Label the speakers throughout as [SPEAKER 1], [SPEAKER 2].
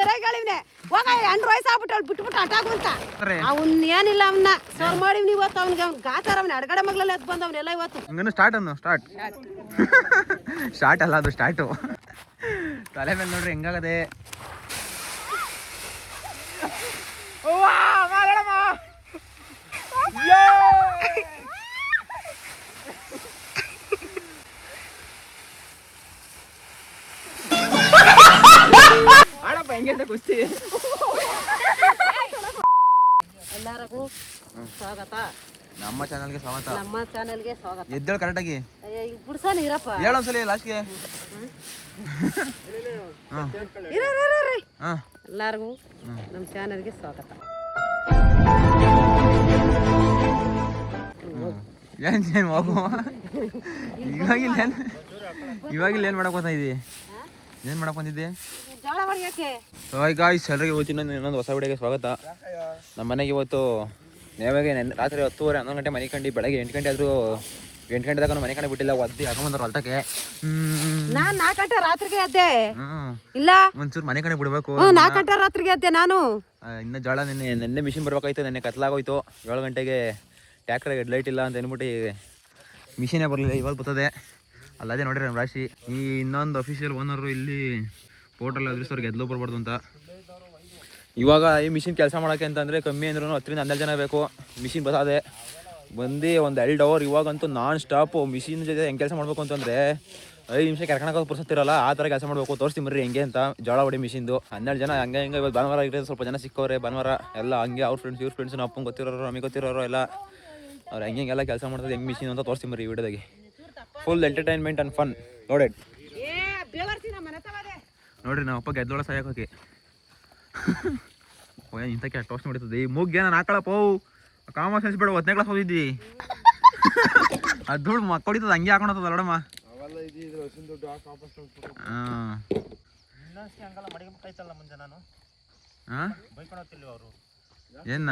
[SPEAKER 1] ಸರಿಯಾಗಿ ಹೇಳಿವ್ನೆ ಹೋಗ ಎಂಟು ವಯಸ್ಸಾಗ್ಬಿಟ್ಟು ಅವ್ಳು ಬಿಟ್ಬಿಟ್ಟು ಅಟಾಕು ಅಂತ. ಅವ್ನ್ ಏನಿಲ್ಲ ಅವನ್ನ ಸರ್ ಮಾಡಿವ್ನಿ ಇವತ್ತು ಅವ್ನಿಗೆ. ಅವ್ನ್ ಗಾತಾರ ಅವ್ನ ಅಡಗಡೆ ಮಗ್ಲಲ್ಲಿ ಎದ್ದು ಬಂದವ್ನೆಲ್ಲ ಇವತ್ತು.
[SPEAKER 2] ಹಂಗನ್ನು ಸ್ಟಾರ್ಟ್ ಅನ್ನು? ಸ್ಟಾರ್ಟ್ ಸ್ಟಾರ್ಟ್ ಅಲ್ಲ ಅದು ಸ್ಟಾರ್ಟು ತಲೆ ಮೇಲೆ ನೋಡ್ರಿ ಹೆಂಗಾಗದೆ? ಆಡಪ್ಪ ಹೆಂಗೆ ಅಂತ ಕುಸ್ತಿ
[SPEAKER 1] ಎಲ್ಲರಿಗೂ ಸ್ವಾಗತ.
[SPEAKER 2] ನಮ್ಮ ಚಾನಲ್ಗೆ ಸ್ವಾಗತ.
[SPEAKER 1] ನಮ್ಮ ಚಾನೆಲ್ಗೆ ಸ್ವಾಗತ.
[SPEAKER 2] ಎದ್ದೇಳು ಕರೆಕ್ಟಾಗಿ
[SPEAKER 1] ಬಿಡ್ಸಾನ ಇರಪ್ಪ.
[SPEAKER 2] ಹೇಳೊಂದ್ಸಲಿ ಲಾಸ್ಟ್ಗೆ ಹಾಂ.
[SPEAKER 1] ಇರ ಇರ, ಇರ, ಇರ.
[SPEAKER 2] ಹಾಂ.
[SPEAKER 1] ಎಲ್ಲರಿಗೂ ನಮ್ಮ ಚಾನೆಲ್ಗೆ ಸ್ವಾಗತ.
[SPEAKER 2] ಏನ್ ಏನ್ ಹೋಗು? ಇವಾಗಿಲ್ಲ ಏನ್ ಇವಾಗಿಲ್ಲ ಏನ್ ಮಾಡಕ್ ಬಂದ ಇದಿ ಏನ್ ಮಾಡಕ್ ಬಂದಿದ್ದೆ? ಹಾಯ್ ಗಾಯ್ಸ್ ಎಲ್ರಿಗೂ ಇವತ್ತು ಇನ್ನೊಂದು ಹೊಸ ವಿಡಿಯೋಗೆ ಸ್ವಾಗತ. ನಮ್ಮ ಮನೆಗೆ ಇವತ್ತು ನೇವಾಗೆ ರಾತ್ರಿ ಹತ್ತುವರೆ ಹನ್ನೊಂದು ಗಂಟೆ ಮನೆ ಕಂಡು ಬೆಳಗ್ಗೆ ಎಂಟು ಗಂಟೆ ಆದ್ರೂ ಎಂಟು ಗಂಟೆ ತನಕ ಮನೆ ಕಂಡು ಬಿಟ್ಟಿಲ್ಲ ಒದ್ದಿ ಹಾಕೊಂಡ್ರು ಹೊಲ್ತಕ್ಕೆ. ಹ್ಮ್.
[SPEAKER 1] ನಾನ್ ನಾಲ್ಕು ಗಂಟೆ ರಾತ್ರಿಗೆ ಎದ್ದೆ. ಇಲ್ಲ?
[SPEAKER 2] ಒಂಚೂರು ಮನೆ ಕಡೆ ಬಿಡ್ಬೇಕು.
[SPEAKER 1] ನಾಲ್ಕು ಗಂಟೆ ರಾತ್ರಿಗೆ ಎದ್ದೆ ನಾನು.
[SPEAKER 2] ಇನ್ನು ಜೋಳ ನಿನ್ನೆ ನಿನ್ನೆ ಮಿಷಿನ್ ಬರ್ಬೇಕಾಯ್ತು ನಿನ್ನೆ ಕತ್ಲಾಗೋಯ್ತು. ಏಳು ಗಂಟೆಗೆ ಟ್ಯಾಕ್ಟರ್ ಹೆಡ್ಲೈಟ್ ಇಲ್ಲ ಅಂತ ಅಂದ್ಬಿಟ್ಟು ಮಿಷಿನೇ ಬರಲಿಲ್ಲ ಇವಾಗ ಬರ್ತದೆ. ಅಲ್ಲದೆ ನೋಡಿರಿ ನಮ್ಮ ರಾಶಿ. ಈ ಇನ್ನೊಂದು ಅಫಿಷಿಯಲ್ ಓನರು ಇಲ್ಲಿ ಪೋರ್ಟಲ್ ಸರ್ ಗೆದ್ಲು ಬರ್ಬಾರ್ದು ಅಂತ. ಇವಾಗ ಈ ಮಿಷಿನ್ ಕೆಲಸ ಮಾಡೋಕ್ಕೆ ಅಂತಂದರೆ ಕಮ್ಮಿ ಅಂದ್ರೂ ಹತ್ತರಿಂದ ಹನ್ನೆರಡು ಜನ ಬೇಕು. ಮಿಷಿನ್ ಬಸಾದೆ. ಬಂದು ಒಂದು ಎರಡು ಅವರ್ ಇವಾಗಂತೂ ನಾನ್ ಸ್ಟಾಪು ಮಿಷಿನ್ ಜೊತೆ ಹೆಂಗೆ ಕೆಲಸ ಮಾಡಬೇಕು ಅಂತಂದರೆ, ಐದು ನಿಮಿಷ ಕರ್ಕೊಳಕ್ಕೆ ಪುರ್ಸತ್ತಿರಲ್ಲ ಆ ಥರ ಕೆಲಸ ಮಾಡಬೇಕು. ತೋರಿಸ್ತೀನಿ ಬರ್ರಿ ಹೆಂಗೆ ಅಂತ. ಜೋಳ ಹೊಡಿ ಮಿಷಿನ್ದು ಹನ್ನೆರಡು ಜನ ಹಂಗೆ ಹಿಂಗೆ ಇವಾಗ ಭಾನುವಾರ ಇರೋದು ಸ್ವಲ್ಪ ಜನ ಸಿಕ್ಕವ್ರೆ, ಭಾನುವಾರ. ಎಲ್ಲ ಹಂಗೆ ಅವ್ರ ಫ್ರೆಂಡ್ಸ್ ಇವ್ರ ಫ್ರೆಂಡ್ಸ್ ಅಪ್ಪಂಗೆ ಗೊತ್ತಿರೋರು, ನಮಗೆ ಗೊತ್ತಿರೋರು, ಎಲ್ಲ. ಅವ್ರು ಹೆಂಗೆ ಹೆಂಗೆಲ್ಲ ಕೆಲಸ ಮಾಡ್ತಾರೆ, ಹೆಂಗೆ ಮಿಷಿನ್ ಅಂತ ತೋರಿಸ್ತೀನಿ ಬರ್ರಿ ಈ ವಿಡಿಯೋದಾಗೆ ಫುಲ್ ಎಂಟರ್ಟೈನ್ಮೆಂಟ್ ಅಂಡ್ ಫನ್.
[SPEAKER 1] ನೋಡೇ.
[SPEAKER 2] ನೋಡ್ರಿ ನಮ್ಮ ಅಪ್ಪ ಗೆದ್ದೋಳ ಸಾಯಕ್ಕೆ ಹೋಗಿ. ಇಂಥ ಇಂಥಕ್ಕೆ ಟೋಸ್ಟ್ ನೋಡಿತದೆ ಈ ಮುಗ್ಗೆ ನಾನು ಹಾಕಳಪ್ಪ ಕಾಮರ್ಸ್ ಸೈನ್ಸ್ ಬೇಡ ಒತ್ತನೇ ಕ್ಲಾಸ್ ಓದಿದ್ದಿ. ಅದು ದುಡ್ಡು ಮಕ್ಕಳಿತದ ಹಂಗೆ ಹಾಕೊಂಡ್ ನೋಡಮ್ಮ. ಹಾಂ. ಹಾಂ? ಏನ?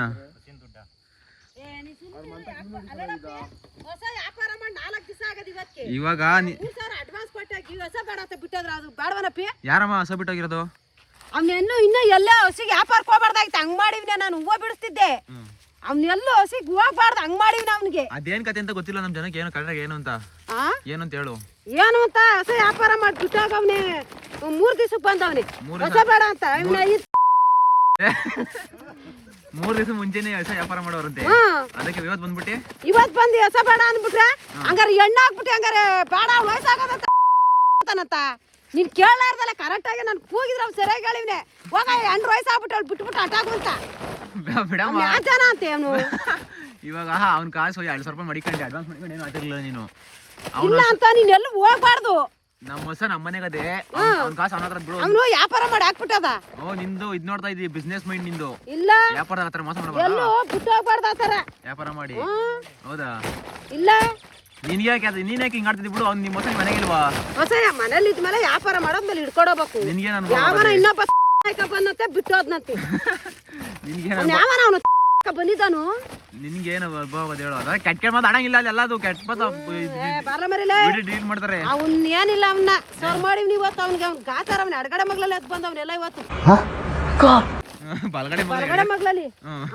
[SPEAKER 1] ಹೊಸ ವ್ಯಾಪಾರ ಮಾಡಿ ನಾಲ್ಕು ದಿವಸ ಆಗದ ಇವತ್ತಿಗೆ
[SPEAKER 2] ಇವಾಗ ನಿ-
[SPEAKER 1] ಅಡ್ವಾನ್ಸ್ ಸಾವಿರ ಅಡ್ವಾನ್ಸ್ ಕೊಟ್ಟಾಗಿ ಹೊಸ ಬೇಡ ಅಂತ ಬಿಟ್ಟದ್ರ ಅದು ಬೇಡವನಪ್ಪಿ
[SPEAKER 2] ಯಾರಮ್ಮ ಹೊಸ ಬಿಟ್ಟೋಗಿರೋದು?
[SPEAKER 1] ಅವ್ನೆಲ್ಲೂ ಇನ್ನೂ ಎಲ್ಲೇ ಹಸಿಗೆ ವ್ಯಾಪಾರಕ್ಕೆ ಹೋಗ್ಬಾರ್ದಾಗಿತ್ತು ಹಂಗ್ ಮಾಡಿವ್ನೆ ನಾನು ಹೂವ ಬಿಡಿಸ್ತಿದ್ದೆ. ಅವ್ನೆಲ್ಲೂ ಹಸಿಗೆ ಹೋಗ್ಬಾರ್ದು ಹಂಗ್ ಮಾಡಿದ್ನ ಅವ್ನಿಗೆ.
[SPEAKER 2] ಅದೇನ್ ಕತೆ ಅಂತ ಗೊತ್ತಿಲ್ಲ ನಮ್ಮ ಜನಕ್ಕೆ ಏನು ಕರೆಕ್ಟಾಗಿ ಏನು ಅಂತ?
[SPEAKER 1] ಆ?
[SPEAKER 2] ಏನು ಅಂತ ಹೇಳು.
[SPEAKER 1] ಏನು ಅಂತ ಹೊಸ ವ್ಯಾಪಾರ ಮಾಡಿ ಬಿಟ್ಟಾಗ ಅವನೇ ಮೂರ್ ದಿವ್ಸಕ್ಕೆ ಬಂದವನಿ.
[SPEAKER 2] ಮೂರ್
[SPEAKER 1] ಹೊಸ ಬೇಡ ಅಂತ. ಇವ್ನ
[SPEAKER 2] ಮೂರು ದಿವಸ ಮುಂಚೆನೆ ಹೊಸ ವ್ಯಾಪಾರ ಮಾಡೋರಂತೆ. ಅದಕ್ಕೆ ಇವತ್ತು ಬಂದ್ಬಿಟ್ಟು?
[SPEAKER 1] ಇವತ್ ಬಂದು ಹೊಸ ಬೇಡ ಅಂದ್ಬಿಟ್ರೆ ಹಂಗಾರೆ ಎಣ್ಣೆ ಹಾಕ್ಬಿಟ್ಟು ಹಂಗಾರೆ ಬೇಡ ವಯಸ್ಸಾಗತ್ತ ನೀನ್ ಕೇಳಲಾರ್ದಲ್ಲ ಕರೆಕ್ಟ್ ಆಗಿ ನಾನು ಕೂಗಿದ್ರೆ ಅವ್ನು ಸರಿಯಾಗಿ ಹೇಳಿವ್ನೆ. ಹೋಗ ಎಂಟು ವಯಸ್ಸಾಗ್ಬಿಟ್ಟು ಅವ್ಳು ಬಿಟ್ಬಿಟ್ಟು ಅಟಾಕು ಅಂತ.
[SPEAKER 2] ಬಿಡಮ್ಮ.
[SPEAKER 1] ಯಾತನ ಅಂತ ಅವನು
[SPEAKER 2] ಇವಾಗ ಅವ್ನ ಕಾಸು ಎರಡು ಸಾವಿರ ರೂಪಾಯಿ ಮಡಿಕೊಂಡು ಅಡ್ವಾನ್ಸ್ ಮಾಡ್ಕೊಂಡು ಏನು ನೀನು.
[SPEAKER 1] ಇಲ್ಲ ಅಂತ ನೀನು ಎಲ್ಲೂ ಹೋಗ್ಬಾರ್ದು?
[SPEAKER 2] ನಮ್ಮ ಹೊಸ ನಮ್ಮ ಮನೆಗದೆ ಅವ್ನ ಕಾಸು ಅವನ ಹತ್ರ ಬಿಡು.
[SPEAKER 1] ಅವನು ವ್ಯಾಪಾರ ಮಾಡಿ ಹಾಕ್ಬಿಟ್ಟದ.
[SPEAKER 2] ಓ ನಿಂದು ಇದ್ ನೋಡ್ತಾ ಇದ್ದಿ ಬಿಸ್ನೆಸ್ ಮೈಂಡ್ ನಿಂದು.
[SPEAKER 1] ಇಲ್ಲ.
[SPEAKER 2] ವ್ಯಾಪಾರ ಹತ್ರ ಮೋಸ ಮಾಡಬಾರ್ದು?
[SPEAKER 1] ಎಲ್ಲೂ ಬಿಟ್ಟು ಹೋಗ್ಬಾರ್ದು
[SPEAKER 2] ವ್ಯಾಪಾರ ಮಾಡಿ.
[SPEAKER 1] ಹ್ಮ್.
[SPEAKER 2] ಹೌದಾ?
[SPEAKER 1] ಇಲ್ಲ.
[SPEAKER 2] ನೀನ್ ಯಾಕೆ ಅದು ನೀನ್ ಯಾಕೆ ಹಿಂಗ್ ಆಡ್ತಿದ್ದಿ ಬಿಡು ಅವ್ನು ನಿಮ್ಮ ಹೊಸ ಮನೆಗೆ ಇಲ್ವಾ?
[SPEAKER 1] ಹೊಸ ಮನೇಲಿ ಇದ್ಮೇಲೆ ವ್ಯಾಪಾರ ಮಾಡೋದ್ಮೇಲೆ ಹಿಡ್ಕೊಡೋಬೇಕು
[SPEAKER 2] ನಿನ್ಗೆ ನಾನು
[SPEAKER 1] ಯಾವನ ಇನ್ನೊಬ್ಬ ಬಂದಂತೆ ಬಿಟ್ಟೋದ್ನಂತೆ
[SPEAKER 2] ನಿನ್ಗೇನು
[SPEAKER 1] ಅವ್ನು ಯಾವನ ಅವನು ಬಂದಿದ್ದಾನು?
[SPEAKER 2] ನಿನ್ಗೇನು ಬರ್ಬೋದು ಹೇಳು ಅದ ಕೆಟ್ಟ ಕೆಟ್ಟ ಮಾತು ಆಡಂಗಿಲ್ಲ ಅಲ್ಲಿ ಎಲ್ಲದು ಕೆಟ್ಟ ಮಾತು
[SPEAKER 1] ಬಾರ ಮರಿಲೇ
[SPEAKER 2] ಡಿಲೀಟ್ ಮಾಡ್ತಾರೆ.
[SPEAKER 1] ಅವನ್. ಏನಿಲ್ಲ ಅವನ್ನ ಸರ್ ಮಾಡಿ ಇವತ್ತು ಅವ್ನಿಗೆ ಅವ್ನ ಗಾತಾರ ಅವ್ನ ಅಡಗಡೆ ಮಗ್ಲಲ್ಲಿ ಎದ್ದು ಬಂದವನೆಲ್ಲ ಇವತ್ತು.
[SPEAKER 2] ಬಲಗಡೆ
[SPEAKER 1] ಬಲಗಡೆ ಮಗ್ಲಲ್ಲಿ.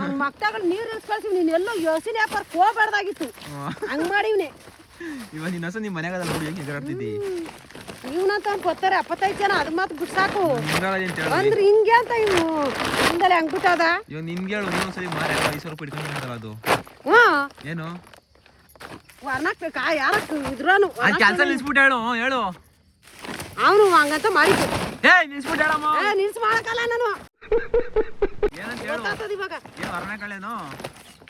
[SPEAKER 1] ಅವ್ನ ಮಕ್ತಾಗಳು ನೀರ್ ಕಳ್ಸಿವ್ ನೀನ್ ಎಲ್ಲೋ ಯೋಚನೆ ವ್ಯಾಪಾರಕ್ಕೆ ಹೋಗ್ಬಾರ್ದಾಗಿತ್ತು. ಹಂಗ್ ಮಾಡಿವ್ನಿ.
[SPEAKER 2] ಇವಾಗ ನಿನ್ನ ಹಸ ನಿಮ್ಮ ಮನೆಗೆ ನೋಡಿ ಹೆಂಗೆ ಎಗರಾಡ್ತಿದ್ದಿ
[SPEAKER 1] ಇವನಂತ ಗೊತ್ತಾರೆ ಅಪ್ಪತ್ತೈದು ಜನ ಅದ್ ಮಾತು ಬಿಡ್ಸಾಕು.
[SPEAKER 2] ಹಿಂಗಾಗಲ್ಲ ಅಂತ ಹೇಳು
[SPEAKER 1] ಅಂದ್ರೆ ಹಿಂಗೆ ಅಂತ ಇವ್ನು. ಹಿಂದಲೆ ಹಂಗ್ ಬಿಟ್ಟದ?
[SPEAKER 2] ಇವಾಗ ನಿನ್ಗೆ ಹೇಳು ಇನ್ನೊಂದ್ಸರಿ ಮಾರೆ ಐದು ಸಾವಿರ ರೂಪಾಯಿ ಇಟ್ಕೊಂಡಿರ್ತಾರ ಅದು.
[SPEAKER 1] ಹ್ಮ್
[SPEAKER 2] ಏನು?
[SPEAKER 1] ವರ್ಣಕ್ ಕಾ ಯಾರಕ್ ಆ
[SPEAKER 2] ಅದು ಕೆಲಸ ನಿಲ್ಸ್ಬಿಟ್ಟು ಹೇಳು ಹೇಳು.
[SPEAKER 1] ಅವನು ಹಂಗಂತ ಮಾಡಿದ್ದು
[SPEAKER 2] ಏ ನಿಲ್ಸ್ಬಿಟ್ಟು ಹೇಳಮ್ಮ
[SPEAKER 1] ನಿಲ್ಸ್ ಮಾಡಕಲ್ಲ ನಾನು.
[SPEAKER 2] ಏನಂತ ಹೇಳು?
[SPEAKER 1] ಇವಾಗ.
[SPEAKER 2] ಏನು ಕಳ್ಳೇನು?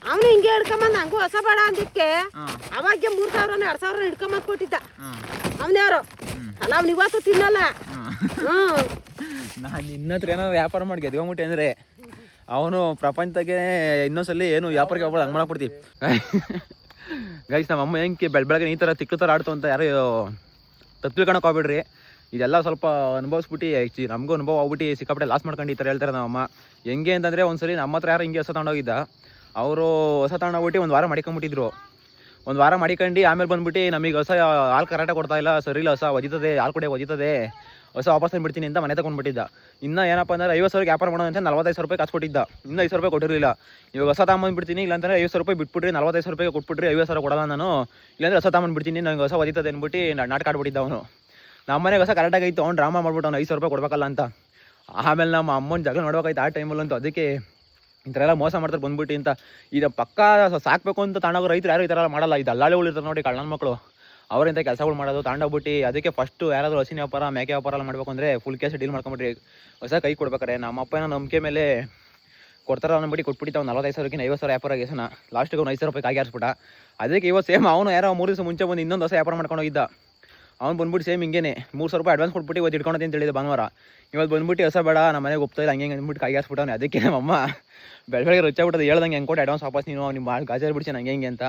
[SPEAKER 1] ಅವನು ಹಿಂಗೆ ಹಿಡ್ಕೊಂಬಂದ ಹಂಗೂ ಹೊಸ ಬೇಡ ಅಂದಿಕ್ಕೆ ಅವಾಗೆ ಮೂರ್ ಸಾವಿರ ಎರಡ್ ಸಾವಿರ ಹಿಡ್ಕೊಂಬಂದ್ ಕೊಟ್ಟಿದ್ದ. ಅವನ್ಯಾರು ಅಲ್ಲ ಅವ್ನ ಇವತ್ತು ತಿನ್ನಲ್ಲ. ಹ್ಮ್.
[SPEAKER 2] ನಾನು ನಿನ್ನ ಹತ್ರ ಏನೋ ವ್ಯಾಪಾರ ಮಾಡಿ ಗೆದ್ಕೊಂಬಿಟ್ಟೆ ಅಂದ್ರೆ ಅವನು ಪ್ರಪಂಚದಾಗೆ ಇನ್ನೊಂದ್ಸಲಿ ಏನು ವ್ಯಾಪಾರಕ್ಕೆ ಹೋಗ್ಬೋದು ಹಂಗೆ ಮಾಡಿ ಗೈಸ್ ನಮ್ಮ ಅಮ್ಮ ಹೆಂಗೆ ಬೆಳ್ ಬೆಳಗ್ಗೆ ಈ ಥರ ತಿಕ್ಕು ಥರ ಆಡ್ತು ಅಂತ ಯಾರು ತತ್ವ ಕಣಕ್ಕೆ ಹೋಗ್ಬಿಡ್ರಿ. ಇದೆಲ್ಲ ಸ್ವಲ್ಪ ಅನುಭವಿಸ್ಬಿಟ್ಟು ನಮಗೂ ಅನುಭವ ಆಗ್ಬಿಟ್ಟು ಸಿಕ್ಕಾಪಟ್ಟೆ ಲಾಸ್ ಮಾಡ್ಕೊಂಡು ಈ ಥರ ಹೇಳ್ತಾರೆ ನಮ್ಮ ಅಮ್ಮ. ಹೆಂಗೆ ಅಂತಂದರೆ ಒಂದ್ಸಲಿ ನಮ್ಮ ಹತ್ರ ಯಾರು ಹಿಂಗೆ ಹೊಸ ತಗೊಂಡೋಗಿದ್ದ ಅವರು ಹೊಸ ತಗೊಂಡೋಗ್ಬಿಟ್ಟು ಒಂದು ವಾರ ಮಾಡಿಕೊಂಡ್ಬಿಟ್ಟಿದ್ರು. ಒಂದು ವಾರ ಮಾಡಿಕೊಂಡು ಆಮೇಲೆ ಬಂದ್ಬಿಟ್ಟು ನಮಗೆ ಹೊಸ ಹಾಲು ಕರಾಟ ಕೊಡ್ತಾ ಇಲ್ಲ, ಸರಿ ಇಲ್ಲ, ಹೊಸ ಒದಿತದೆ, ಹಾಲು ಕುಡಿಯೋ ಒದಿತದೆ, ಹೊಸ ವಾಪಸ್ ಬಿಡ್ತೀನಿ ಅಂತ ಮನೆ ತಗೊಂಡ್ಬಿಟ್ಟಿದ್ದ. ಇನ್ನು ಏನಪ್ಪ ಅಂದ್ರೆ ಐವತ್ತು ಸಾವಿರ ವ್ಯಾಪಾರ ಮಾಡೋಣ ಅಂತ ನಲ್ವತ್ತೈದು ಸಾವಿರ ರೂಪಾಯಿ ಕಾಸು ಕೊಟ್ಟಿದ್ದ. ಇನ್ನೂ ಐದು ರೂಪಾಯಿ ಕೊಟ್ಟಿರಲಿಲ್ಲ. ಇವಾಗ ಹೊಸ ತಗೊಂಬಂದ್ಬಿಡ್ತೀನಿ ಇಲ್ಲಾಂದ್ರೆ ಐವತ್ತು ಸಾವಿರ ರೂಪಾಯಿ ಬಿಟ್ಬಿಟ್ರಿ ನಲ್ವತ್ತೈದು ಸಾವಿರ ರೂಪಾಯಿ ಕೊಟ್ಬಿಟ್ರಿ ಐವತ್ತು ಸಾವಿರ ಕೊಡಲ್ಲ ನಾನು. ಇಲ್ಲಾಂದ್ರೆ ಹೊಸ ತಗೊಂಡ್ಬಿಡ್ತೀನಿ ನನಗೆ ಹೊಸ ಒದಿತದೆ ಅಂದ್ಬಿಟ್ಟು ನಾಟ್ ನಾಟಕ ಆಡ್ಬಿಟ್ಟಿದ್ದ ಅವನು. ನಮ್ಮ ಮನೆಗೆ ಹೊಸ ಕರೆಕ್ಟಾಗಿ ಇತ್ತು ಅವ್ನು ಡ್ರಾಮಾ ಮಾಡ್ಬಿಟ್ಟು ಅವ್ನು ಐದು ಸಾವಿರ ರೂಪಾಯಿ ಕೊಡ್ಬೇಕಲ್ಲ ಅಂತ. ಆಮೇಲೆ ನಮ್ಮ ಅಮ್ಮನ ಜಗಳ ನೋಡ್ಬೇಕಾಯ್ತು ಆ ಟೈಮಲ್ಲಂತೂ ಅದಕ್ಕೆ ಈ ಥರ ಎಲ್ಲ ಮೋಸ ಮಾಡ್ತಾರೆ, ಬಂದ್ಬಿಟ್ಟು ಅಂತ ಇದು ಪಕ್ಕ ಸಾಕ್ಬೇಕು ಅಂತ ತಗೊಂಡೋಗೋ ರೈತರು ಯಾರು ಈ ಥರ ಮಾಡಲ್ಲ. ಇದು ದಲ್ಲಾಳಿಗಳು ಇರ್ತಾರೆ ನೋಡಿ ಕಳ್ಳನ ಮಕ್ಕಳು. ಅವರಿಂದ ಕೆಲಸಗಳು ಮಾಡೋದು ತಗೊಂಡೋಗ್ಬಿಟ್ಟು ಅದಕ್ಕೆ ಫಸ್ಟು ಯಾರಾದರೂ ಹಸಿನ ವ್ಯಾಪಾರ, ಮೇಕೆ ವ್ಯಾಪಾರ ಎಲ್ಲ ಮಾಡಬೇಕು ಅಂದರೆ ಫುಲ್ ಕೇಸ್ ಡೀಲ್ ಮಾಡ್ಕೊಂಬಿಟ್ರಿ ಹೊಸ ಕೈ ಕೊಡ್ಬೇಕಾರೆ ನಮ್ಮ ಅಪ್ಪನ ನಂಬಿಕೆ ಮೇಲೆ ಕೊಡ್ತಾರ ಅಂದ್ಬಿಟ್ಟು ಕೊಟ್ಬಿಟ್ಟು ಅವ್ನು ನಲವತ್ತೈದು ಸಾವಿರಕ್ಕೆ ಐವತ್ತು ಸಾವಿರ ವ್ಯಾಪಾರ ಆಗಿಸನ ಲಾಸ್ಟಿಗೆ ಒಂದು ಐದು ಸಾವಿರ ರೂಪಾಯಿ ಕಾಗಿ ಹಾರಿಸ್ಬಿಟ್ಟ ಅದಕ್ಕೆ ಇವತ್ತು ಸೇಮ್ ಅವನು ಯಾರೋ ಮೂರು ದಿವಸ ಮುಂಚೆ ಬಂದು ಇನ್ನೊಂದು ಹೊಸ ವ್ಯಾಪಾರ ಮಾಡ್ಕೊಂಡು ಹೋಗಿದ್ದ. ಅವ್ನು ಬಂದ್ಬಿಟ್ಟು ಸೇಮ್ ಹಿಂಗೇನೆ. ಮೂರು ಸಾವಿರ ರೂಪಾಯಿ ಅಡ್ವಾನ್ಸ್ ಕೊಟ್ಬಿಟ್ಟು ಇವತ್ತು ಇಟ್ಕೊಂಡು ಅಂತ ಹೇಳಿದ ಭಾನುವಾರ? ಇವತ್ತು ಬಂದ್ಬಿಟ್ಟು ಹೊಸ ಬೇಡ ನಮ್ಮ ಮನೆಗೆ ಒಪ್ತಾ ಇಲ್ಲ, ಹಂಗೆ ಅಂದ್ಬಿಟ್ಟು ಕಾಯಿ ಹಾರಿಸ್ಬಿಟ್ಟವನೆ ಅದಕ್ಕೆ ನಮ್ಮಮ್ಮ ಬೆಳ ಬೆಳಗ್ಗೆ ರಚ್ಚಾಗ್ಬಿಟ್ಟದು ಹೇಳ್ದಂಗೆ ಹೆಂಗೆ ಕೊಟ್ಟು ಅಡ್ವಾನ್ಸ್ ವಾಪಸ್ ನೀನು ನಿಮ್ಮ ಭಾಳ ಗಾಜರ್ ಬಿಡ್ತೀನಿ ಹಂಗೆ ಹಿಂಗೆ ಅಂತ.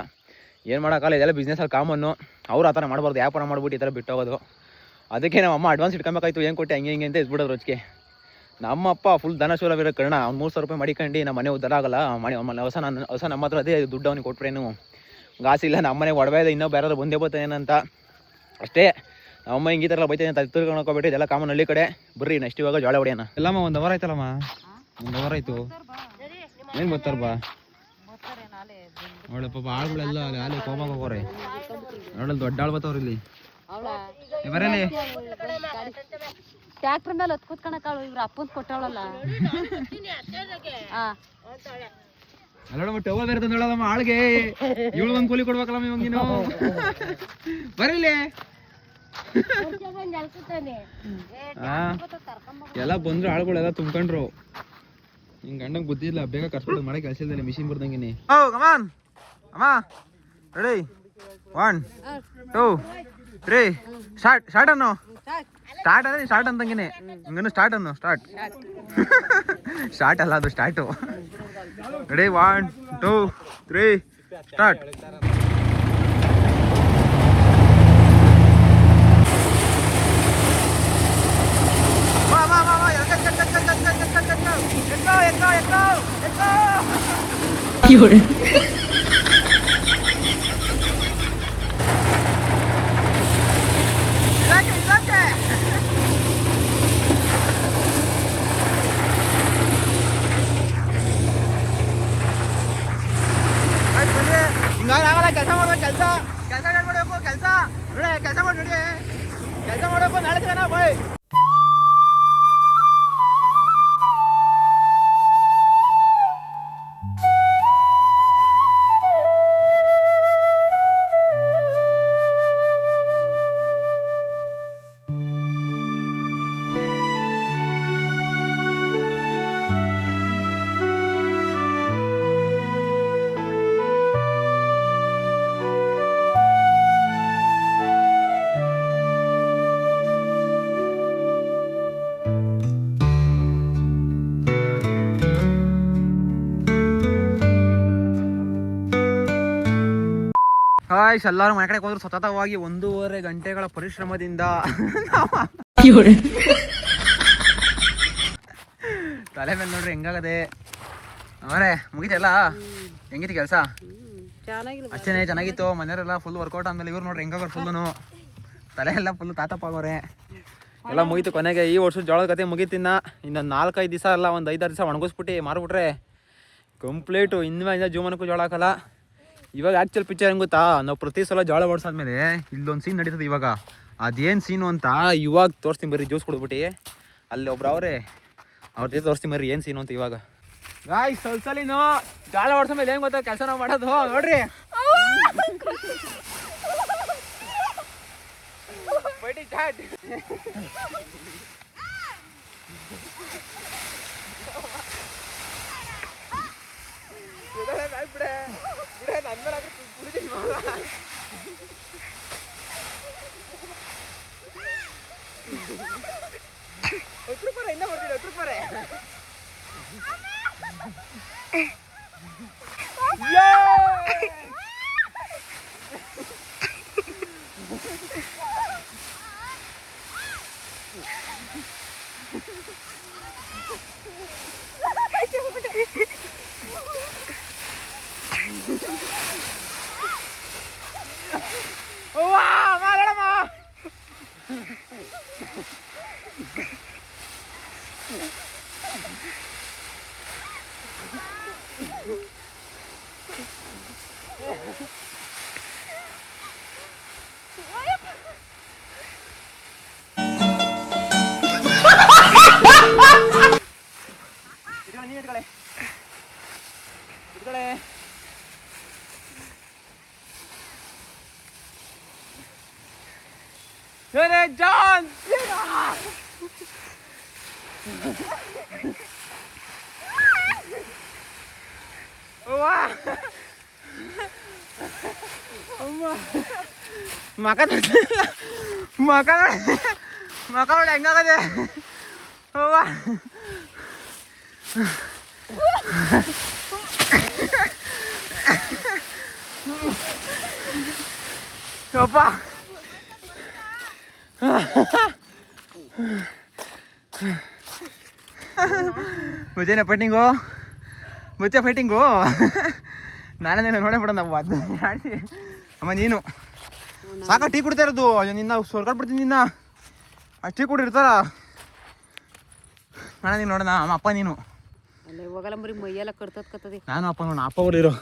[SPEAKER 2] ಏನು ಮಾಡೋಕ್ಕಲ್ಲ ಇದೆಲ್ಲ ಬಿಸ್ನೆಸ್ಸಲ್ಲಿ ಕಾಮನ್ನು ಅವ್ರು ಆ ಥರ ಮಾಡ್ಬಾರ್ದು ವ್ಯಾಪಾರ ಮಾಡ್ಬಿಟ್ಟು ಈ ಥರ ಬಿಟ್ಟೋಗೋದು. ಅದಕ್ಕೆ ನಮ್ಮಮ್ಮ ಅಡ್ವಾನ್ಸ್ ಇಟ್ಕೊಬೇಕಾಯ್ತು, ಏನು ಕೊಟ್ಟೆ ಹಂಗೆ ಹಿಂಗೆ ಅಂತ ಇದ್ಬಿಡೋದು ರೊಚ್ಚಿಗೆ ನಮ್ಮಪ್ಪ ಫುಲ್ ದನ ಶೂರವಿರೋ ಕರ್ಣ, ಅವ್ನು ಮೂರು ಸಾವಿರ ರೂಪಾಯಿ ಮಡಿಕೊಂಡು ನಮ್ಮ ಮನೆ ಉದ್ದಾರ ಆಗಲ್ಲ ಮನೆ ಅಮ್ಮ ಹೊಸ ನನ್ನ ಹೊಸ ನಮ್ಮ ಹತ್ರ ಅದೇ ದುಡ್ಡು ಅವ್ನಿಗೆ ಕೊಟ್ರೇನು. ಗಾಸಿಲ್ಲ ನಮ್ಮ ಮನೆಗೆ ಒಡವೆ ಇದೆ, ಇನ್ನೂ ಬೇರೆ ಬಂದೇ ಬರ್ತಾನೇನಂತ ಅಷ್ಟೇ. ಅಮ್ಮ ಹಿಂಗೆ ಈ ಥರ ಬೈತಾನೆ ಅಂತ ತಿರ್ಕೊಂಡು ಹೋಗ್ಬಿಟ್ಟು ಇದೆಲ್ಲ ಕಾಮನ್ ಹಳ್ಳಿ ಕಡೆ. ಬರ್ರಿ ನೆಕ್ಸ್ಟ್ ಇವಾಗ ಜೋಳ ಹೊಡೆಯೋಣ. ಎಲ್ಲಮ್ಮ ಒಂದು ಅವರ್ ಆಯ್ತಲ್ಲಮ್ಮ? ಒಂದು ಅವರ್ ಆಯ್ತು. ಏನು ಬರ್ತಾರ ಬಾ? ನೋಡಪ್ಪ ಆಳುಗಳೆಲ್ಲ ಅಲ್ಲಿ ಅಲ್ಲಿ ಕೋಮಾಗ ಹೋಗೋರೆ. ನೋಡಲ್ ದೊಡ್ಡ ಆಳು ಬರ್ತಾವ್ರಿ ಇಲ್ಲಿ. ಬರಲಿ
[SPEAKER 1] ಟ್ಯಾಕ್ಟರ್ ಮೇಲೆ ಹೊತ್ತು ಕಾಳು ಇವ್ರ ಅಪ್ಪನ್ ಕೊಟ್ಟವಳಲ್ಲ. ಹಾ
[SPEAKER 2] ಅಲ್ಲೋಡಮ್ಮ ಟವಲ್ ಬೇರೆ ತಂದು ಹೇಳೋದಮ್ಮ, ಆಳ್ಗೆ. ಇವಳು ಒಂದು ಕೂಲಿ ಕೊಡ್ಬೇಕಲ್ಲಮ್ಮ ಇವಾಗ ನೀನು. ಬರೀಲಿ. ಎಲ್ಲ ಬಂದ್ರು ಆಳುಗಳೆಲ್ಲ ತುಂಬ್ಕೊಂಡ್ರು. ಹಿಂಗ್ ಗಂಡಂಗ್ ಬುದ್ಧಿ ಇಲ್ಲ, ಬೇಗ ಕರ್ಸ್ಬಿಡು ಮಾಡೋ ಕೆಲಸ ಇಲ್ದಲೆ ಮಿಷಿನ್ ಬರ್ದಂಗಿನಿ. ಓ ಕಮಾನ್ ಅಮ್ಮ ready one two three start start ಅನ್ನು. ಸ್ಟಾರ್ಟ್ ಅಂದ್ರೆ ಸ್ಟಾರ್ಟ್ ಅಂತಂಗಿನೇ ಹಂಗನು ಸ್ಟಾರ್ಟ್ ಅನ್ನು ಸ್ಟಾರ್ಟ್ ಸ್ಟಾರ್ಟ್ ಅಲ್ಲ ಅದು start ready one two three start ಹಿಂಗಾಗಲ್ಲ ಕೆಲಸ ಮಾಡ್ಬೇಕು ಕೆಲಸ. ಕೆಲಸ ಕೆಲಸ. ನೋಡಿ ಕೆಲಸ ಮಾಡಿ ನೋಡಿ ಕೆಲಸ ಮಾಡಬೇಕು ನಾಳೆ ಬಾಯ್ ಹಾಯ್ಸ್ ಎಲ್ಲರೂ ಮನೆ ಕಡೆ ಹೋದ್ರು ಸತತವಾಗಿ ಒಂದೂವರೆ ಗಂಟೆಗಳ ಪರಿಶ್ರಮದಿಂದ. ತಲೆ ಮೇಲೆ ನೋಡ್ರಿ ಹೆಂಗಾಗದೆ. ಅವರೇ ಮುಗಿತಲ್ಲ? ಹೆಂಗಿತ್ತು ಕೆಲಸ? ಅಷ್ಟೇನೆ, ಚೆನ್ನಾಗಿತ್ತು. ಮನೆಯವರೆಲ್ಲ ಫುಲ್ ವರ್ಕೌಟ್ ಆದ್ಮೇಲೆ ಇವ್ರು ನೋಡ್ರಿ ಹೆಂಗಾಗೋರು ಫುಲ್ಲು ತಲೆ ಎಲ್ಲ ಫುಲ್ ತಾತಪ್ಪ ಆಗೋರೆ ಎಲ್ಲ ಮುಗಿತು ಕೊನೆಗೆ. ಈ ವರ್ಷ ಜೋಳದ ಕತೆ ಮುಗೀತಿನ್ನ. ಇನ್ನೊಂದು ನಾಲ್ಕೈದು ದಿವಸ ಅಲ್ಲ, ಒಂದು ಐದಾರು ದಿವಸ ಒಣಗಿಸ್ಬಿಟ್ಟು ಮಾರ್ಬಿಟ್ರೆ ಕಂಪ್ಲೀಟು ಇನ್ಮೇಲೆ ಜೀವನಕ್ಕೂ ಜೋಳ ಹಾಕಲ್ಲ. ಇವಾಗ ಆ್ಯಕ್ಚುಲ್ ಪಿಕ್ಚರ್ ಹೆಂಗ್ ಗೊತ್ತಾ? ನಾವು ಪ್ರತಿ ಸಲ ಜೋಳ ಓಡಿಸಾದ್ಮೇಲೆ ಇಲ್ಲೊಂದು ಸೀನ್ ನಡೀತದೆ ಇವಾಗ. ಅದೇನು ಸೀನು ಅಂತ ಇವಾಗ ತೋರಿಸ್ತೀನಿ ಬರ್ರಿ ಜ್ಯೂಸ್ ಕೊಡ್ಬಿಟ್ಟು ಅಲ್ಲಿ ಒಬ್ರು ಅವರೇ, ಅವ್ರ ಜೊತೆ ತೋರಿಸ್ತೀನಿ ಬರ್ರಿ, ಏನು ಸೀನು ಅಂತ ಇವಾಗ. ಗಾಯ್ ಸ್ವಲ್ಪ ಸಲಿನು ಜೋಳ ಮೇಲೆ ಗೊತ್ತಾ ಕೆಲಸ ನಾವು ಮಾಡೋದು? ನೋಡ್ರಿ. ಚಾಟ್ ഇവിടെ പറ എന്നാ പറഞ്ഞില്ല ഒത്തിരി പറ Yeah. ಅಮ್ಮ. ಮಕ ತೊಡ್ಸಿಲ್ಲ. ಮಕ ನೋಡಿ ಮಕ ನೋಡಿ ಹೆಂಗಾಗದೆ ಅವ್ವ ಯಪ್ಪ ಮುಜೇನ ಫೈಟಿಂಗು ಮುಚ್ಚೆ ಫೈಟಿಂಗು ನಾನೇ ನೋಡೇ ಬಿಡೋಣ ನಾವು ಅದು ಆಡಿ ಅಮ್ಮ ನೀನು? ಸಾಕ ಟೀ ಕುಡ್ತಾ ಇರೋದು. ಅಯ್ಯೋ ನಿನ್ನ ಬಿಡ್ತೀನಿ ನಿನ್ನ. ಆ ಟೀ ಕುಡಿರ್ತಾರ. ನಾನು ನೀನು ನೋಡೋಣ ಅಮ್ಮ ಅಪ್ಪ ನೀನು.
[SPEAKER 1] ಅಲ್ಲೇ ಹೋಗಲ್ಲ ಮರಿ ಮೈಯೆಲ್ಲ ಕಡ್ತದ ಕತ್ತದಿ.
[SPEAKER 2] ನಾನು ಅಪ್ಪ ನೋಡೋಣ ಅಪ್ಪ ಇರೋ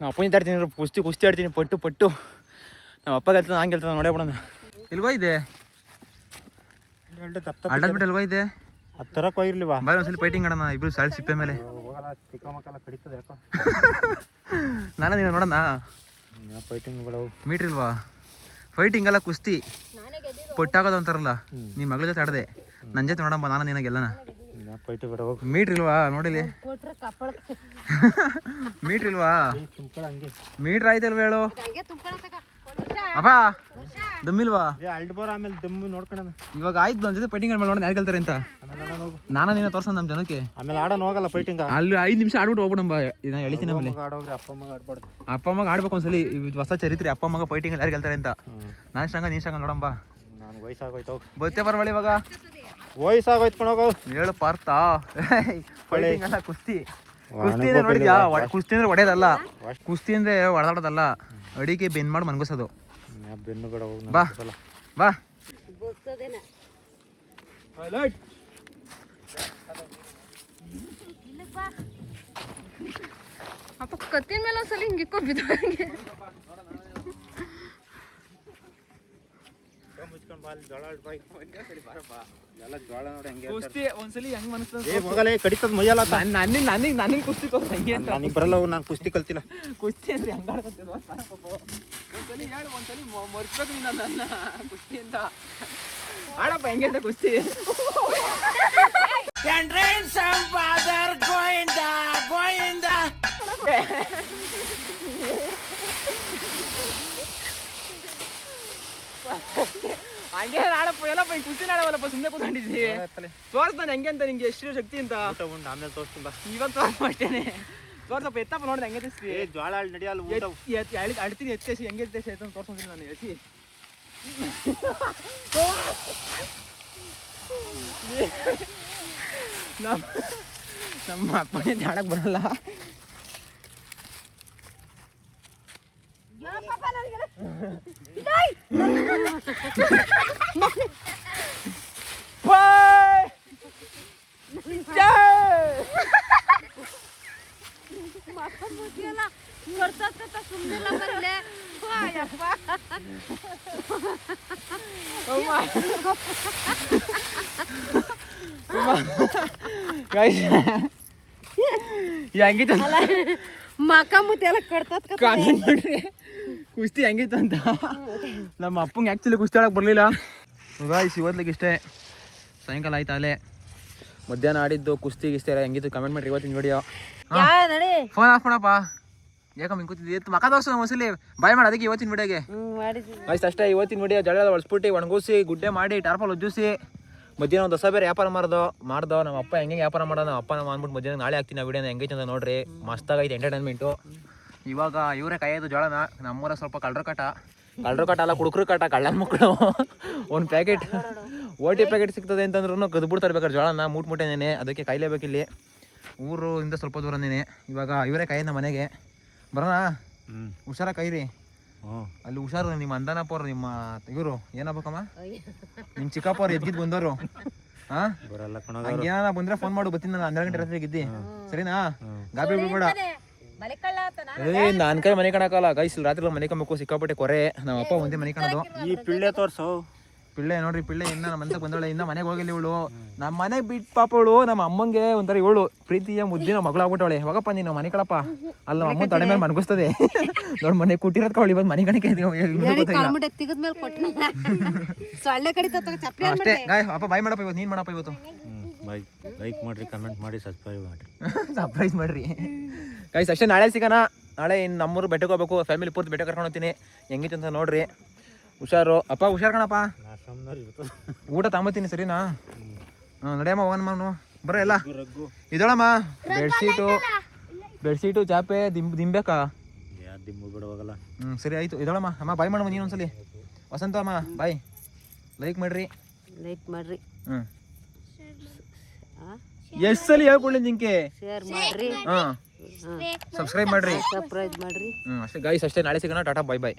[SPEAKER 2] ನಮ್ಮ ಅಪ್ಪ ನಿಂತಾಡ್ತೀನಿ ಕುಸ್ತಿ ಕುಸ್ತಿ ಆಡ್ತೀನಿ ಪಟ್ಟು ಪಟ್ಟು. ನಮ್ಮ ಅಪ್ಪ ಗೆಲ್ತಾನೆ ಹಂಗೆ ಗೆಲ್ತಾನೆ ನೋಡೇ ಬಿಡೋಣ. ಇಲ್ವಾ ಇದೆ? ಅಡ್ಡ ಬಿಟ್ಟು ಎಲ್ಗೋ ಇದೆ
[SPEAKER 3] ಹತ್ತರಕ್ಕೆ ಹೋಗಿರ್ಲಿವಾ
[SPEAKER 2] ಬಾಯ್ ಒಂದ್ಸಲ ಫೈಟಿಂಗ್ ಆಡೋಣ ಇಬ್ರು ಸಾಲ್ ಸಿಪ್ಪೆ ಮೇಲೆ.
[SPEAKER 3] ಹೋಗಲ್ಲ ಚಿಕ್ಕ ಮಕ್ಕಳ ಕಡಿತದೆ ಯಾಕೋ.
[SPEAKER 2] ನಾನು ನೀನು ನೋಡೋಣ
[SPEAKER 3] ಫೈಟಿಂಗ್
[SPEAKER 2] ಮೀಟ್ರ್ ಇಲ್ವಾ? ಫೈಟಿಂಗ್ ಅಲ್ಲ ಕುಸ್ತಿ. ಪೊಟ್ಟಾಗೋದು ಅಂತಾರಲ್ಲ. ನಿಮ್ಮ ಮಗಳ ಜೊತೆ ಆಡದೆ. ನನ್ನ ಜೊತೆ ನೋಡಮ್ಮ ನಾನು ನಿನಗೆ ಗೆಲ್ಲನ
[SPEAKER 3] ಫೈಟ್
[SPEAKER 2] ಮೀಟ್ರ್ ಇಲ್ವಾ? ನೋಡಿಲಿ
[SPEAKER 1] ಕೊಟ್ರೆ ಕಪ್ಪಳ.
[SPEAKER 2] ಮೀಟ್ರ್ ಇಲ್ವಾ? ಮೀಟ್ರ್ ಆಯ್ತಲ್ವ ಹೇಳು? ಅಪ್ಪ ದಮ್ಮಿಲ್ವಾ
[SPEAKER 3] ಅಲ್ಡ್ ಬೋರ್ ಆಮೇಲೆ ದಮ್ಮು ನೋಡ್ಕೊಳಣ
[SPEAKER 2] ಇವಾಗ ಆಯ್ತು ನನ್ನ ಜೊತೆ ಫೈಟಿಂಗ್ ಆಡ್ಮೇಲೆ ನೋಡೋಣ ಯಾರು ಗೆಲ್ತಾರೆ ಅಂತ. ನಾನು ನೀನು ತೋರ್ಸೋಣ ನಮ್ಮ ಜನಕ್ಕೆ.
[SPEAKER 3] ಆಮೇಲೆ ಆಡೋಣ ಹೋಗಲ್ಲ ಫೈಟಿಂಗ್
[SPEAKER 2] ಅಲ್ಲಿ ಐದು ನಿಮಿಷ ಆಡ್ಬಿಟ್ಟು ಹೋಗ್ಬಿಡಂಬ ಇದನ್ನ ಎಳಿತೀನಿ ಆಮೇಲೆ
[SPEAKER 3] ಆಡೋಗ್ರಿ ಅಪ್ಪ ಅಮ್ಮಗೆ ಆಡ್ಬಾರ್ದು.
[SPEAKER 2] ಅಪ್ಪ ಅಮ್ಮಗ ಆಡ್ಬೇಕು ಒಂದ್ಸಲಿ. ಇದು ಹೊಸ ಚರಿತ್ರೆ ಅಪ್ಪ ಅಮ್ಮಗ ಫೈಟಿಂಗ್ ಯಾರು ಗೆಲ್ತಾರೆ ಅಂತ. ನಾನು ಇಷ್ಟಂಗ ನೀ ಇಷ್ಟಂಗ ನೋಡಂಬ.
[SPEAKER 3] ನಾನು ವಯಸ್ಸಾಗೋಯ್ತು
[SPEAKER 2] ಬತ್ತೆ ಬರಬೇಡಿ ಇವಾಗ.
[SPEAKER 3] ವಯಸ್ಸಾಗೋಯ್ತು ಕಣೋಗು
[SPEAKER 2] ಹೇಳು ಪಾರ್ಥ. ಫೈಟಿಂಗ್ ಅಲ್ಲ ಕುಸ್ತಿ. ಕುಸ್ತಿ ಅಂದ್ರೆ ನೋಡಿದ್ಯಾ. ಕುಸ್ತಿ ಅಂದ್ರೆ
[SPEAKER 3] ಒಡೆಯದಲ್ಲ
[SPEAKER 2] ಕುಸ್ತಿ ಅಂದ್ರೆ ಒಡೆದಾಡೋದಲ್ಲ. ಅಡಿಗೆ ಬೆಂದ್ ಮಾಡಿ ಮನ್ಗೋಸೋದು.
[SPEAKER 3] ಬೆನ್ನು ಬೇಡ ಹೋಗು
[SPEAKER 2] ಬಾ. ಬಾ.
[SPEAKER 4] ಅಪ್ಪ ಕತ್ತಿನ ಮೇಲೆ ಒಂದ್ಸಲ ಹಿಂಗೆ ಇಕ್ಕೋ ಬಿದ್ದೋಂಗೆ
[SPEAKER 3] ಎಲ್ಲ ಜೋಳ ನೋಡಿ ಹಂಗೆ
[SPEAKER 2] ಕುಸ್ತಿ ಒಂದ್ಸಲಿ ಹೆಂಗ್ ಮನಸ್ಸು
[SPEAKER 3] ಏ ಹೋಗಲ್ಲ ಕಡಿತದ ಮೈಯಲ್ಲ
[SPEAKER 2] ನನಗೆ ನನಗೆ ನನಗೆ ಕುಸ್ತಿ ತೋರ್ಸ ಹಂಗೆ ಅಂತ.
[SPEAKER 3] ನನಗೆ ಬರಲ್ಲ ನಾನು ಕುಸ್ತಿ ಕಲ್ತಿಲ್ಲ.
[SPEAKER 2] ಕುಸ್ತಿ ಅಂದ್ರೆ ಹೆಂಗ್ ಆಡ್ಕೊತಿಲ್ವಾ ಒಂದ್ಸಲಿ ಹೇಳು ಒಂದ್ಸಲಿ ಮರ್ಸ್ಬೇಕು ನೀನು ನನ್ನ ಕುಸ್ತಿ ಅಂತ ಆಡಪ್ಪ ಹೆಂಗೆ ಅಂತ ಕುಸ್ತಿ? ಹಂಗೆ ಎಲ್ಲಪ್ಪ ಈ ಸುಮ್ಮನೆ ಹೆಂಗೆ ಅಂತ ನಿಂಗೆ ಎಷ್ಟು ಶಕ್ತಿ ಅಂತ.
[SPEAKER 3] ಉಂಡು ಆಮೇಲೆ ತೋರಿಸ್ತೀನಿ ಬಾ.
[SPEAKER 2] ಇವಾಗ ತೋರ್ಸ್ ಅಷ್ಟೇನೆ. ತೋರ್ಸಪ್ಪ ಎತ್ತಪ್ಪ ನೋಡ್ದೆ ಹೆಂಗೆ ತಿಸ್ತಿ
[SPEAKER 3] ಏ ಜೋಳ ಅಲ್ಲಿ ನಡೆಯಲ್ಲ ಊಟ.
[SPEAKER 2] ಎತ್- ಎತ್- ಅಳ್ತೀನಿ ಎತ್ತೇಸಿ ಹೆಂಗೆ ಎತ್ತೇಸಿ ಅಂತ ತೋರ್ಸ್ಕೊಂತೀನಿ ನಾನು ಎತ್ತಿ. ನಮ್ಮ ನಮ್ಮ ಅಪ್ಪನೇ ಬರಲ್ಲ.
[SPEAKER 1] माका मग त्याला
[SPEAKER 2] कळतात का ಕುಸ್ತಿ ಹೆಂಗಿತ್ತು ಅಂತ. ನಮ್ಮ ಅಪ್ಪಂಗೆ ಆ್ಯಕ್ಚುಲಿ ಕುಸ್ತಿ ಆಡಕ್ಕೆ ಬರಲಿಲ್ಲ. ಗಾಯ್ಸ್ ಇವತ್ತಿಗೆ ಇಷ್ಟೇ. ಸಾಯಂಕಾಲ ಆಯ್ತು ಅಲ್ಲೇ. ಮಧ್ಯಾಹ್ನ ಆಡಿದ್ದು ಕುಸ್ತಿ ಗಿಸ್ತಿ ಎಲ್ಲ ಹೆಂಗಿತ್ತು ಕಮೆಂಟ್ ಮಾಡಿ ಇವತ್ತಿನ ವಿಡಿಯೋ ಫೋನ್ ಆಫ್ ಮಾಡಪ್ಪ. ಯಾಕೆ ಹಿಂಗೆ ಕೂತಿದ್ದಿ? ಎತ್ತು ಮಕ ತೋರ್ಸು ಒಂದ್ಸಲಿ ಬಾಯ್ ಮಾಡಿ ಅದಕ್ಕೆ ಇವತ್ತಿನ ವಿಡಿಯೋಗೆ ಆಯ್ತು ಅಷ್ಟೇ ಇವತ್ತಿನ ವಿಡಿಯೋ ಜಳ ಒಳಸ್ಬಿಟ್ಟು ಒಣಗೂಸಿ ಗುಡ್ಡೆ ಮಾಡಿ ಟಾರ್ಪಲ್ ಉಜ್ಜಿಸಿ. ಮಧ್ಯಾಹ್ನ ಒಂದು ಹೊಸ ಬೇರೆ ವ್ಯಾಪಾರ ಮಾಡ್ದೋ ಮಾಡ್ದೋ ನಮ್ಮ ಅಪ್ಪ ಹೆಂಗೆ ವ್ಯಾಪಾರ ಮಾಡೋ ನಮ್ಮ ಅಪ್ಪ ನಮ್ಮ ಅಂದ್ಬಿಟ್ಟು ಮಧ್ಯಾಹ್ನ ನಾಳೆ ಹಾಕ್ತೀನಿ ಆ ವಿಡಿಯೋನ ಹೆಂಗೈತೆ ಅಂತ ನೋಡ್ರಿ. ಮಸ್ತಾಗೈತೆ ಎಂಟರ್ಟೈನ್ಮೆಂಟು ಇವಾಗ ಇವರೇ ಕಾಯೋದು ಜೋಳನ ನಮ್ಮೂರ ಸ್ವಲ್ಪ ಕಳ್ಳರು ಕಟ ಕಳ್ಳರು ಕಟ ಅಲ್ಲ ಕುಡುಕರು ಕಟ ಕಳ್ಳನ ಮಕ್ಕಳು ಒಂದು ಪ್ಯಾಕೆಟ್ ಓಟಿ ಪ್ಯಾಕೆಟ್ ಸಿಗ್ತದೆ ಅಂತಂದ್ರೂ ಕದ್ಬಿಡ್ತಾರೆ ಬೇಕಾದ್ರೆ ಜೋಳನ ಮೂಟ್ ಮುಟ್ಟೇನೇನೆ ಅದಕ್ಕೆ ಕಾಯ್ಲೇಬೇಕಿಲ್ಲಿ ಇಂದ ಸ್ವಲ್ಪ ದೂರ ನೀನೆ. ಇವಾಗ ಇವರೇ ಕಾಯ್ದ ಮನೆಗೆ. ಬರೋಣ? ಹುಷಾರ ಕೈರಿ.
[SPEAKER 3] ಹ್ಞೂ.
[SPEAKER 2] ಅಲ್ಲಿ ಹುಷಾರು ನಿಮ್ಮ ಅಂದನಪ್ಪವ್ರು ನಿಮ್ಮ ಇವರು ಏನಾಗ್ಬೇಕಮ್ಮ? ನಿಮ್ಮ ಚಿಕ್ಕಪ್ಪವ್ರು ಎದ್ಗಿದ್ ಬಂದವರು. ಹಾ ಏನಾರ ಬಂದ್ರೆ ಫೋನ್ ಮಾಡು ಬತ್ತೀನಿ ನಾನು ಹನ್ನೆರಡು ಗಂಟೆ ರಾತ್ರಿ ಇದ್ದಿ. ಸರಿನಾ? ಗಾಬಿ ಬಿಡ್ಬೇಡ. ಏ ನಾನ್ ಕೈ ಮನೆ ಕಾಣಕ್ಕಲ್ಲ. ಗೈಸ್ ರಾತ್ರಿ ಮನೆ ಕಂಬಕ್ಕೂ ಸಿಕ್ಕಾಪಟ್ಟೆ ಕೊರೆ. ನಮ್ಮ ಅಪ್ಪ ಒಂದೇ ಮನೆ ಕಾಣೋದು.
[SPEAKER 3] ಈ ಪಿಳ್ಳೆ ತೋರ್ಸು.
[SPEAKER 2] ಪಿಳ್ಳೆ ನೋಡ್ರಿ ಪಿಳ್ಳೆ ಇನ್ನ ನಮ್ಮ ಮನೆಗೆ ಬಂದವಳೆ ಇನ್ನ ಮನೆಗೆ ಹೋಗಿಲ್ಲ ಇವಳು. ನಮ್ಮ ಮನೆಗೆ ಬಿಟ್ ಪಾಪ ಇವಳು ನಮ್ಮ ಅಮ್ಮಂಗೆ ಒಂಥರ ಇವಳು. ಪ್ರೀತಿಯ ಮುದ್ದಿನ ಮಗಳು ಆಗ್ಬಿಟ್ಟವಳೆ ಹೋಗಪ್ಪ ನೀನು ಮನೆ ಕಳಪ್ಪ ಅಲ್ಲ ನಮ್ಮ ಅಮ್ಮ ತಡೆ ಮೇಲೆ ಮನಗಿಸ್ತದೆ. ನೋಡ್ ಮನೆ ಕುಟ್ಟಿರೋದ್ಕ ಅವಳಿ ಬಂದು ಮನೆ ಕಣಕ್ಕೆ ಅಷ್ಟೇ. ಗಾಯ್ ಅಪ್ಪ ಬಾಯ್ ಮಾಡಪ್ಪ ಇವತ್ತು ನೀನ್ ಮಾಡಪ್ಪ ಇವತ್ತು.
[SPEAKER 3] ಬಾಯ್ ಲೈಕ್ ಮಾಡ್ರಿ ಕಮೆಂಟ್ ಮಾಡಿ ಸಬ್ಸ್ಕ್ರೈಬ್ ಮಾಡ್ರಿ.
[SPEAKER 2] ಸರ್ಪ್ರೈಸ್ ಮಾಡ್ರಿ. ಗೈಸ್ ಅಷ್ಟೇ ನಾಳೆ ಸಿಗೋಣ. ನಾಳೆ ಇನ್ನು ನಮ್ಮೂರು ಬೆಟ್ಟಕ್ಕೆ ಹೋಗ್ಬೇಕು. ಫ್ಯಾಮಿಲಿ ಪೂರ್ತಿ ಬೆಟ್ಟ ಕರ್ಕೊಂಡು ಹೋಗ್ತೀನಿ. ಹೆಂಗಿತ್ತು ಅಂತ ನೋಡ್ರಿ. ಹುಷಾರು. ಅಪ್ಪ ಹುಷಾರ್ ಕಣಪ್ಪ? ಊಟ ತಗೊಂಬತ್ತೀನಿ ಸರಿನಾ? ಹಾಂ ನಡೆಯಮ್ಮ ಹೋಗೋಣ ಮಾನು ಬರ ಎಲ್ಲ. ಇದಳಮ್ಮ. ಬೆಡ್ಶೀಟು ಬೆಡ್ಶೀಟು ಚಾಪೆ ದಿಂಬ್ ದಿಂಬೇಕಾ?
[SPEAKER 3] ದಿಂಬು ಬಿಡುವಾಗಲ್ಲ
[SPEAKER 2] ಹ್ಞೂ ಸರಿ ಆಯಿತು. ಇದಳಮ್ಮ ಅಮ್ಮ ಬಾಯ್ ಮಾಡಮ್ಮ ನೀನು ಒಂದ್ಸಲಿ ವಸಂತ ಅಮ್ಮ ಬಾಯ್ ಲೈಕ್ ಮಾಡ್ರಿ.
[SPEAKER 1] ಲೈಕ್ ಮಾಡ್ರಿ.
[SPEAKER 2] ಹ್ಞೂ ಎಷ್ಟು ಸಲ ಹೇಳ್ಕೊಳ್ಳಿ ನಿಂಗೆ?
[SPEAKER 1] ಶೇರ್ ಮಾಡ್ರಿ.
[SPEAKER 2] ಹಾಂ. ಸಬ್ಸ್ಕ್ರೈಬ್ ಮಾಡ್ರಿ.
[SPEAKER 1] ಸರ್ಪ್ರೈಸ್ ಮಾಡ್ರಿ.
[SPEAKER 2] ಹ್ಞೂ ಅಷ್ಟೇ. ಗೈಸ್ ಅಷ್ಟೇ. ನಾಳೆ ಸಿಗೋಣ. ಟಾಟಾ ಬಾಯ್ ಬಾಯ್